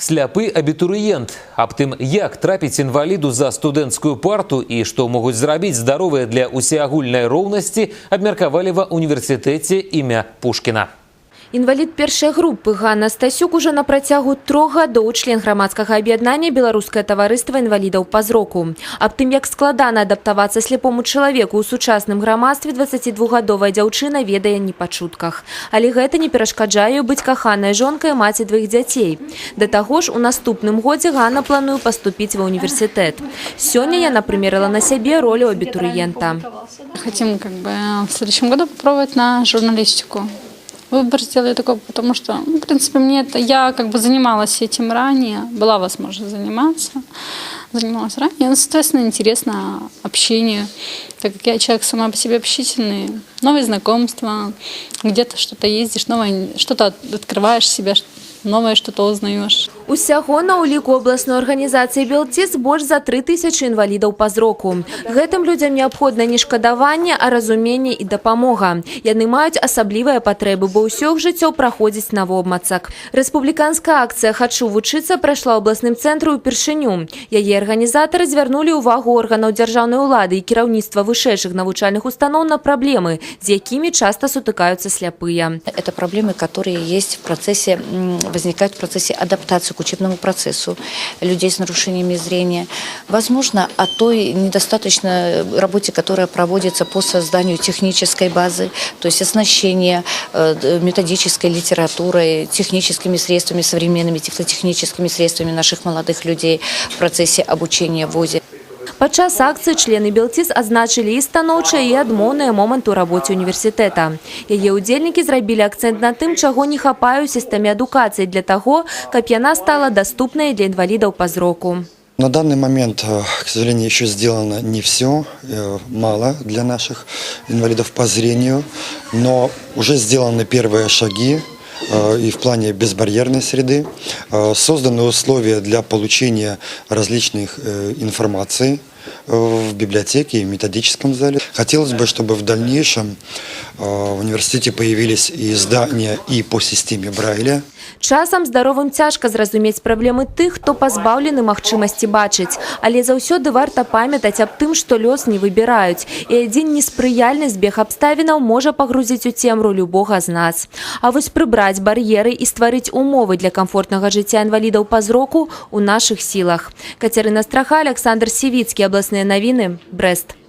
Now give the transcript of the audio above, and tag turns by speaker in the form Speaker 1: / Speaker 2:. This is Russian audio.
Speaker 1: Сляпы абітурыент аб тым як трапіць інваліду за студэнцкую парту і што могуць зрабіць здаровыя для усеагульнай роўнасці абмеркавалі ва універсітэце імя Пушкіна.
Speaker 2: Інвалід першай групы Ганна Стасюк уже на працягу трох гадоў член грамадскага аб'яднання беларускае таварыства інвалідаў па зроку. Аб тым, як складана адаптавацца сляпому чалавеку ў сучасным грамадстве 22гадовая дзяўчына ведае не па чутках. Але гэта не перашкаджае ёй быць каханай жонкай і маці дваіх дзяцей. Да таго ж у наступным годзе Ганна плануе паступіць ва універсітэт. Сёння яна прымерыла на сябе ролю абітурыента.
Speaker 3: Хотим как бы в следующем году попробовать на журналистику. Выбор сделали такой, потому что, ну, в принципе, мне это, я как бы занималась этим ранее, была возможность заниматься, занималась ранее, ну, соответственно, интересно общение, так как я человек сама по себе общительный, новые знакомства, где-то что-то ездишь, новое, что-то открываешь себя, новое что-то узнаешь.
Speaker 2: Усяго на ўліку обласной арганізацыі Белціс больш за 3 тысячы інвалідаў па зроку. Гэтым людзям неабходна не шкадаванне, а разуменне і дапамога. Яны маюць асаблівыя патрэбы, бо ўсё іх жыццё праходзіць на вобмацак. Рэспубліканская акцыя «Хачу вучыцца» прайшла ў абласным цэнтры ўпершыню. Яе арганізатары звярнулі ўвагу органаў дзяржаўнай улады і кіраўніцтва вышэйшых навучальных устаноў на праблемы, з якімі часта сутыкаюцца сляпыя.
Speaker 4: Это проблемы, которые есть в процессе, м, возникают в процессе адаптации к учебному процессу людей с нарушениями зрения. Возможно, о той недостаточной работе, которая проводится по созданию технической базы, то есть оснащение э, методической литературой, техническими средствами, современными тифлотехническими средствами наших молодых людей в процессе обучения в ВУЗе.
Speaker 2: Падчас акцыі члены Белціс адзначылі і станоўчыя і адмоўныя моманты ў рабоце універсітэта. Яе ўдзельнікі зрабілі акцэнт на тым, чаго не хапае ў сістэме адукацыі для таго, каб яна стала даступнай для інвалідаў па зроку.
Speaker 5: На данный момент, э, к сожалению, еще сделано не все, э, мало для наших инвалидов по зрению, но уже сделаны первые шаги э, и в плане безбарьерной среды. Э, Созданы условия для получения различных э, информаций э, в библиотеке и методическом зале. Хотелось бы, чтобы в дальнейшем э, в университете появились и издания и по системе Брайля,
Speaker 2: Часам здаровым цяжка зразумець праблемы тых, хто пазбаўлены магчымасці бачыць. Але заўсёды варта памятаць аб тым, што лёс не выбіраюць. І адзін неспрыяльны збег абставінаў можа пагрузіць у цемру любога з нас. А вось прыбраць бар'еры і стварыць умовы для камфортнага жыцця інвалідаў па зроку ў нашых сілах. Кацярына Страха, Александр Сівіцкі, абласныя навіны, Брэст.